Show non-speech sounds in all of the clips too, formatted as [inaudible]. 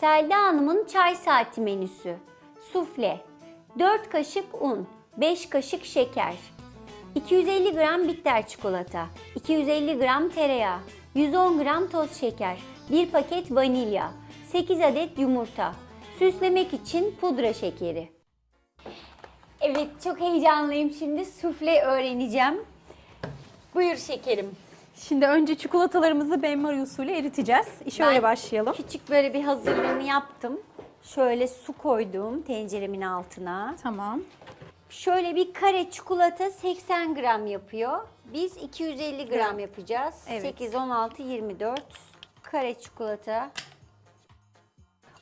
Selda Hanım'ın çay saati menüsü. Sufle. 4 kaşık un, 5 kaşık şeker, 250 gram bitter çikolata, 250 gram tereyağı, 110 gram toz şeker, 1 paket vanilya, 8 adet yumurta, süslemek için pudra şekeri. Evet çok heyecanlıyım şimdi sufle öğreneceğim. Buyur şekerim. Şimdi önce çikolatalarımızı benmari usulü eriteceğiz. İşe öyle başlayalım. Küçük böyle bir hazırlığını yaptım. Şöyle su koydum tenceremin altına. Tamam. Şöyle bir kare çikolata 80 gram yapıyor. Biz 250 gram yapacağız. Evet. 8, 16, 24 kare çikolata.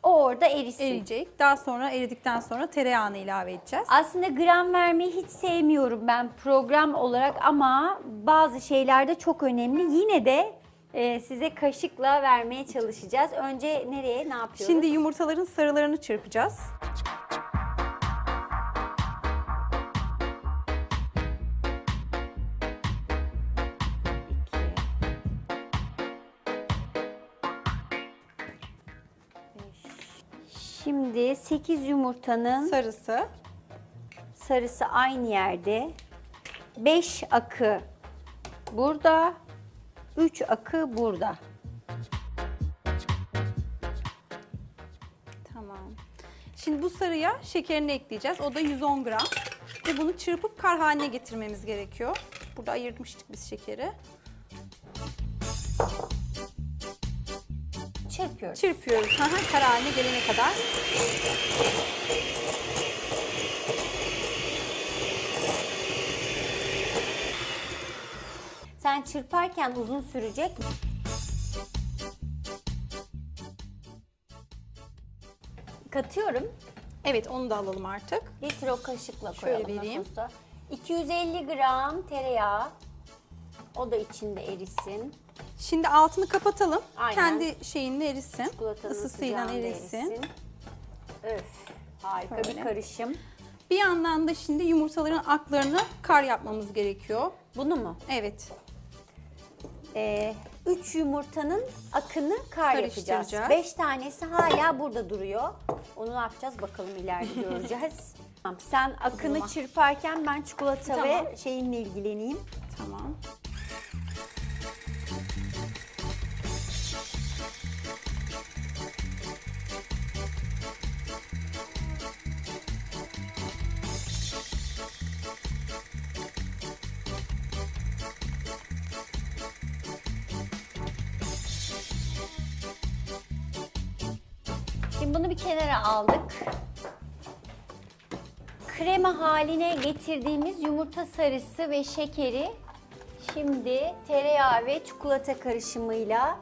O orada erisin. Eriyecek. Daha sonra eridikten sonra tereyağını ilave edeceğiz. Aslında gram vermeyi hiç sevmiyorum ben program olarak ama bazı şeylerde çok önemli. Yine de e, size kaşıkla vermeye çalışacağız. Önce nereye ne yapıyoruz? Şimdi yumurtaların sarılarını çırpacağız. Şimdi 8 yumurtanın Sarısı. sarısı aynı yerde. 5 akı burada. 3 akı burada. Tamam. Şimdi bu sarıya şekerini ekleyeceğiz. O da 110 gram. Ve bunu çırpıp kar haline getirmemiz gerekiyor. Burada ayırmıştık biz şekeri. Çırpıyoruz. Çırpıyoruz. Hı, kar haline gelene kadar. Sen çırparken uzun sürecek. Katıyorum. Evet onu da alalım artık. Getir o kaşıkla Şöyle koyalım. vereyim. nasıl olsa. 250 gram tereyağı. O da içinde erisin. Şimdi altını kapatalım. Aynen. Kendi şeyinle erisin. Çikolatanın Isısıyla sıcağında erisin. Öf. Harika Şöyle. bir karışım. Bir yandan da şimdi yumurtaların aklarını kar yapmamız gerekiyor. Bunu mu? Evet. 3 yumurtanın akını kar yapacağız. 5 tanesi hala burada duruyor. Onu ne yapacağız bakalım ileride göreceğiz. [laughs] Tamam, sen akını Tamam. çırparken ben çikolata Tamam. ve şeyinle ilgileneyim. Tamam. Şimdi bunu bir kenara aldık. Krema haline getirdiğimiz yumurta sarısı ve şekeri şimdi tereyağı ve çikolata karışımıyla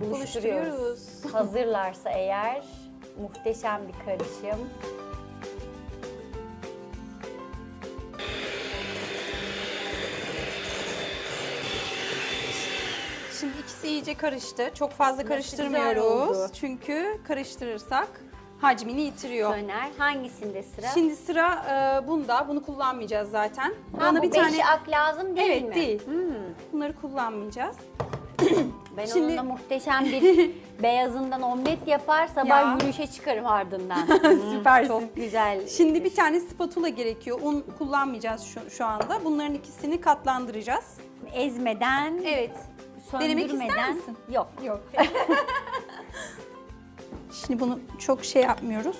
buluşturuyoruz. Buluşturuyoruz. Hazırlarsa eğer muhteşem bir karışım. İkisi iyice karıştı. Çok fazla karıştırmıyoruz. oldu. Çünkü karıştırırsak hacmini yitiriyor. Söner. Hangisinde sıra? Şimdi sıra e, bunda. Bunu kullanmayacağız zaten. ha, Bana bu bir tane ak lazım değil Evet, mi? değil. Hmm, bunları kullanmayacağız. [coughs] ben Şimdi- onunla muhteşem bir [laughs] beyazından omlet yapar sabah Ya. yürüyüşe çıkarım ardından. Hmm, [laughs] Süpersin. Çok güzel. Şimdi bir tane spatula gerekiyor. Un kullanmayacağız şu, şu anda. Bunların ikisini katlandıracağız. ezmeden, Evet. Denemek ister misin? Yok. Yok. [laughs] Şimdi bunu çok şey yapmıyoruz.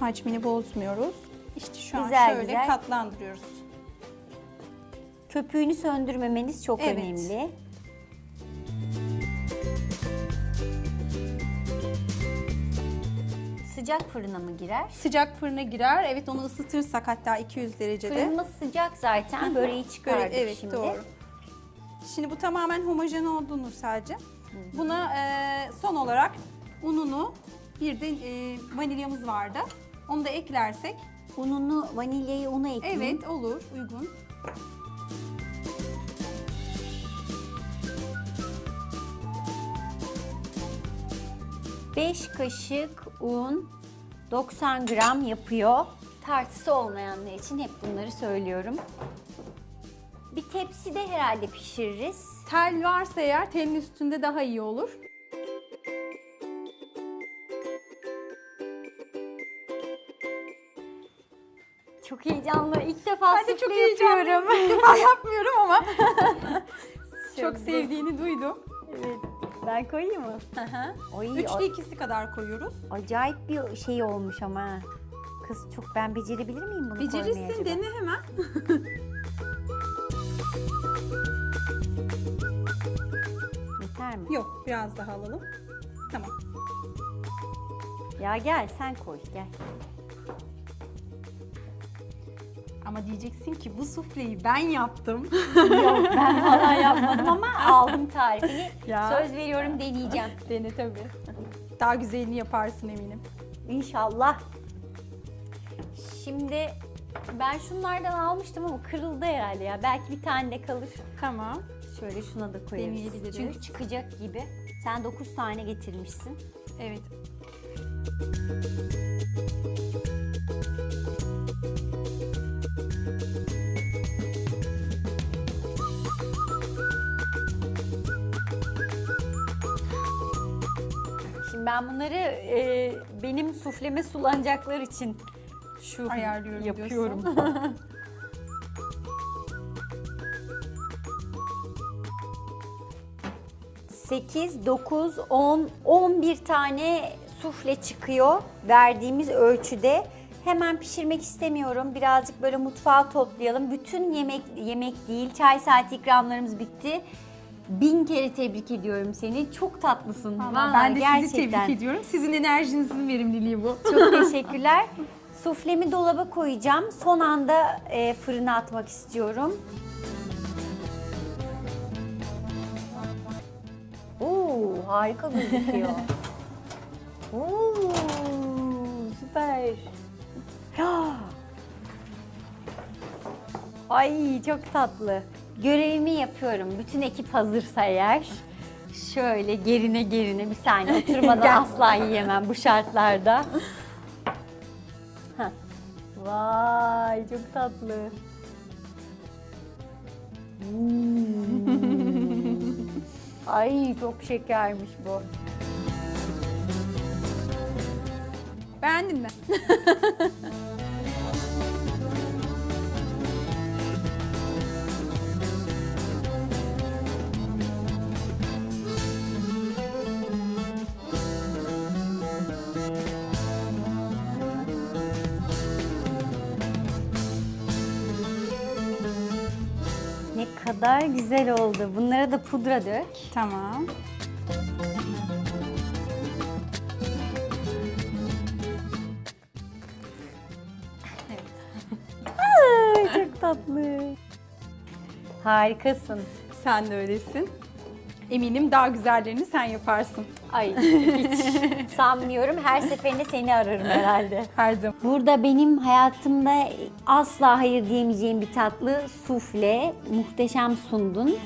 Hacmini bozmuyoruz. İşte şu Güzel, an şöyle güzel. katlandırıyoruz. Köpüğünü söndürmemeniz çok Evet. önemli. Sıcak fırına mı girer? Sıcak fırına girer. Evet onu ısıtırsak hatta 200 derecede. Fırınımız sıcak zaten. Böreği çıkardık Böyle, evet şimdi. doğru. Şimdi bu tamamen homojen oldu Nur sadece. Buna e, son olarak ununu bir de e, vanilyamız vardı. Onu da eklersek Ununu, vanilyayı una ekleyin. evet olur uygun. Beş kaşık un 90 gram yapıyor. Tartısı olmayanlar için hep bunları söylüyorum. Bir tepside herhalde pişiririz. Tel varsa eğer telin üstünde daha iyi olur. Çok heyecanlı. İlk defa ben de çok yapıyorum. İlk defa [laughs] yapmıyorum ama çok sevdiğini duydum. Evet. Ben koyayım mı? Hı hı. Üçte ikisi kadar koyuyoruz. Acayip bir şey olmuş ama. Kız çok ben becerebilir miyim bunu koymayı Becerirsin acaba? dene hemen. [laughs] Yeter mi? Yok biraz daha alalım. Tamam. Ya gel sen koy gel. Ama diyeceksin ki bu sufleyi ben yaptım. [laughs] Yok ben falan yapmadım ama aldım tarifini. [laughs] Ya. Söz veriyorum deneyeceğim. [laughs] Dene tabii. Daha güzelini yaparsın eminim. İnşallah. Şimdi ben şunlardan almıştım ama kırıldı herhalde ya. Belki bir tane de kalır. Tamam. Şöyle şuna da koyarız. Deneyebiliriz. Çünkü çıkacak gibi. Sen 9 tane getirmişsin. Evet. Şimdi ben bunları e, benim sufleme sulanacaklar için şu Ayarlıyorum yapıyorum. diyorsun. 8, 9, 10, 11 tane sufle çıkıyor verdiğimiz ölçüde. Hemen pişirmek istemiyorum. Birazcık böyle mutfağa toplayalım. Bütün yemek yemek değil, çay saati ikramlarımız bitti. Bin kere tebrik ediyorum seni. Çok tatlısın. Vallahi ben de gerçekten. sizi tebrik ediyorum. Sizin enerjinizin verimliliği bu. Çok teşekkürler. [laughs] Suflemi dolaba koyacağım. Son anda e, fırına atmak istiyorum. Oo, harika gözüküyor. [laughs] Oo, süper. Ay çok tatlı. Görevimi yapıyorum. Bütün ekip hazırsa eğer. Şöyle gerine gerine bir saniye oturmadan [laughs] asla yiyemem bu şartlarda. Vay çok tatlı. Hmm. Ay çok şekermiş bu. Beğendin mi? [laughs] kadar güzel oldu. Bunlara da pudra dök. Tamam. [laughs] Ay çok tatlı. Harikasın. Sen de öylesin. Eminim daha güzellerini sen yaparsın. Ay hiç [laughs] sanmıyorum. Her seferinde seni ararım herhalde. Her zaman. Burada benim hayatımda asla hayır diyemeyeceğim bir tatlı sufle. Muhteşem sundun.